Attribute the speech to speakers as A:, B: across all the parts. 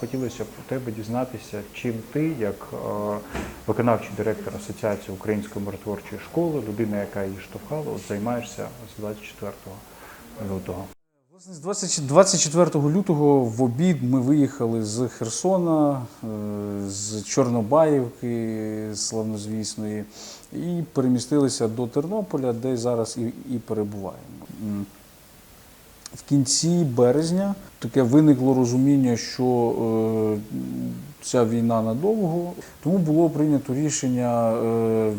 A: Хотілося б у тебе дізнатися, чим ти, як е, виконавчий директор Асоціації Української миротворчої школи, людина, яка її штовхала, от займаєшся з 24 лютого.
B: З 20 24 лютого в обід ми виїхали з Херсона, е, з Чорнобаївки славнозвісної, і перемістилися до Тернополя, де зараз і, і перебуваємо. В кінці березня таке виникло розуміння, що е, ця війна надовго, тому було прийнято рішення е,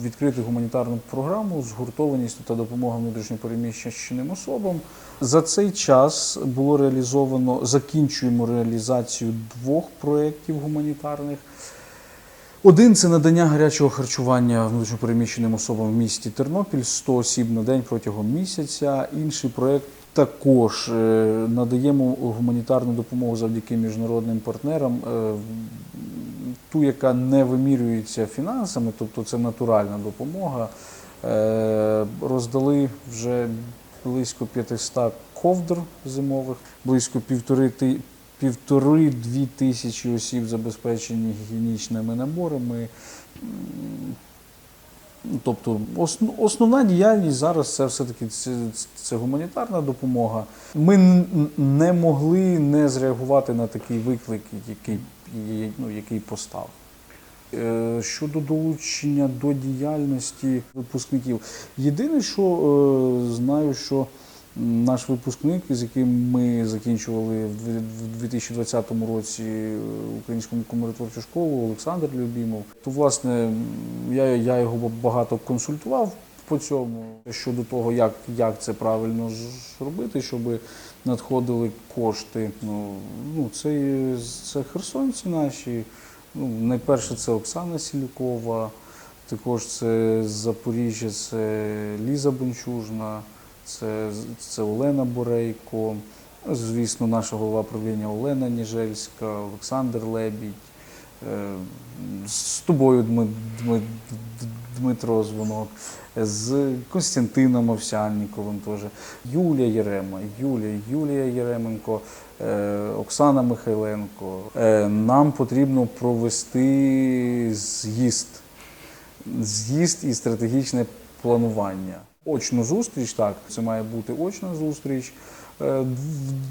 B: відкрити гуманітарну програму згуртованість та допомога внутрішньопереміщеним особам. За цей час було реалізовано, закінчуємо реалізацію двох проєктів гуманітарних. Один це надання гарячого харчування внутрішньопереміщеним особам в місті Тернопіль 100 осіб на день протягом місяця. Інший проєкт також е, надаємо гуманітарну допомогу завдяки міжнародним партнерам, е, ту, яка не вимірюється фінансами, тобто це натуральна допомога. Е, Роздали вже близько 500 ковдр зимових, близько півтори-дві тисячі осіб забезпечені гігієнічними наборами. Тобто основ- основна діяльність зараз це все-таки це, це гуманітарна допомога. Ми не могли не зреагувати на такий виклик, який, ну, який постав. Е, Щодо долучення до діяльності випускників, єдине, що е, знаю, що наш випускник, з яким ми закінчували в в 2020 році е, українську миротворчу школу, Олександр Любімов, то власне я, я його багато консультував по цьому щодо того, як, як це правильно зробити, щоб надходили кошти. Ну, ну це, це херсонці наші. Ну, найперше це Оксана Сілікова, також це Запоріжжя, це Ліза Бончужна, це, це Олена Борейко, ну, звісно, наша голова правління Олена Ніжельська, Олександр Лебідь. Е, З тобою Дми- Дми- Дмитро Звонок, з Костянтином Овсянніковим теж, Юлія Єрема, Юлія, Юлія Єременко, е, Оксана Михайленко. Е, Нам потрібно провести з'їзд. З'їзд і стратегічне планування. Очну зустріч, так, це має бути очна зустріч. е,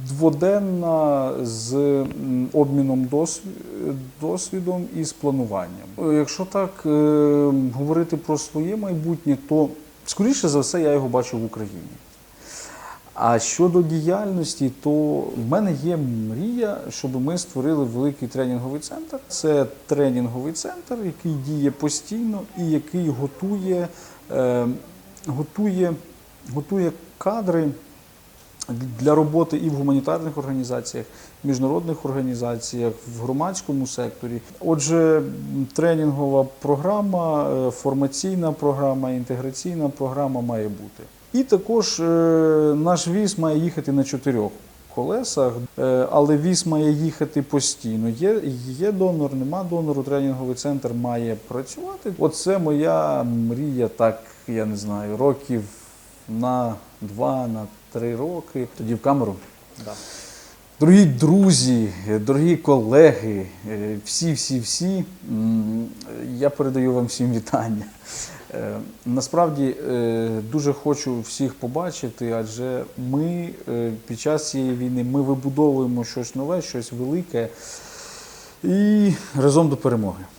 B: Дводенна з обміном досвідом і з плануванням. Е, Якщо так е, говорити про своє майбутнє, то скоріше за все я його бачу в Україні. А щодо діяльності, то в мене є мрія, щоб ми створили великий тренінговий центр. Це тренінговий центр, який діє постійно і який готує, готує, готує кадри для роботи і в гуманітарних організаціях, в міжнародних організаціях, в громадському секторі. Отже, тренінгова програма, е, формаційна програма, інтеграційна програма має бути. І також е, наш віз має їхати на чотирьох колесах, е, але віз має їхати постійно. Є, є донор, нема донору, тренінговий центр має працювати. Оце моя мрія, так я не знаю, років на два, на три роки. Тоді в камеру.
A: Да.
B: Дорогі друзі, дорогі колеги, е, всі, всі, всі, я передаю вам всім вітання. Е, Насправді е, дуже хочу всіх побачити, адже ми е, під час цієї війни ми вибудовуємо щось нове, щось велике і разом до перемоги.